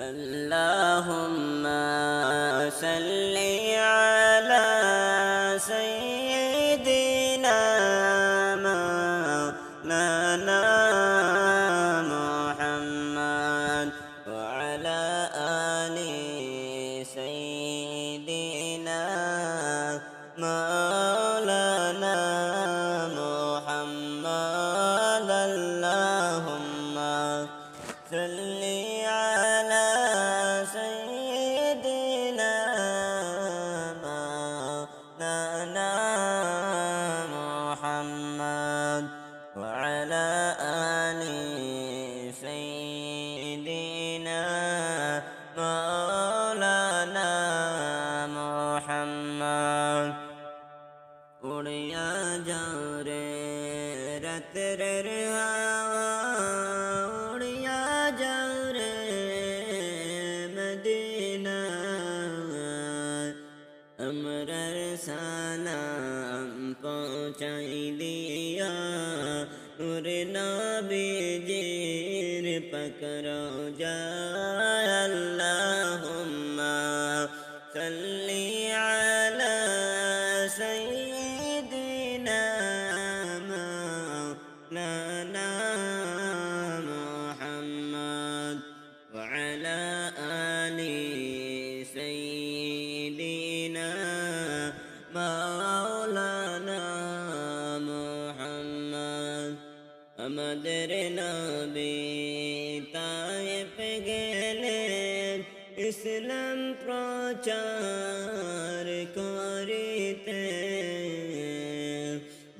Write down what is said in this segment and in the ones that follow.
اللهم صل على سيدنا مولانا জান্নাত। উড়িয়া যাও রে রাতের হাওয়া। উড়িয়া যাও রে মদিনা আমরার সালাম পৌঁছাই দিয়া। উরে নবীজির পকড়ো যা আল্লাহুম্মা সাল্লি আমাদের নবী তায়েফ গেলেন ইসলাম প্রচার করিতে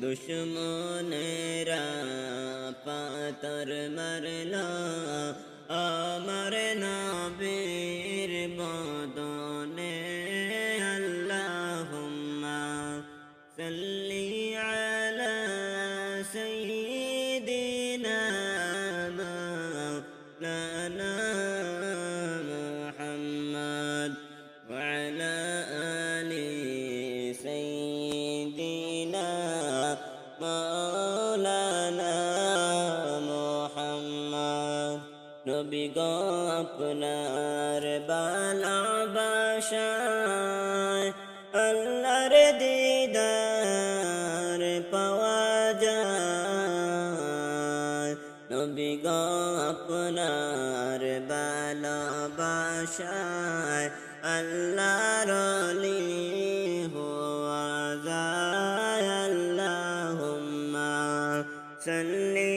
দুশ্মনেরা পাতর মারলা আমার নবীর মৌলানা মোহাম্মদ, নবী গো আপনার বালাবাসায় আল্লাহর দিদার পাওয়া যায়। নবী গো আপনার বালাবাসায় আল্লাহর লী সাল্লি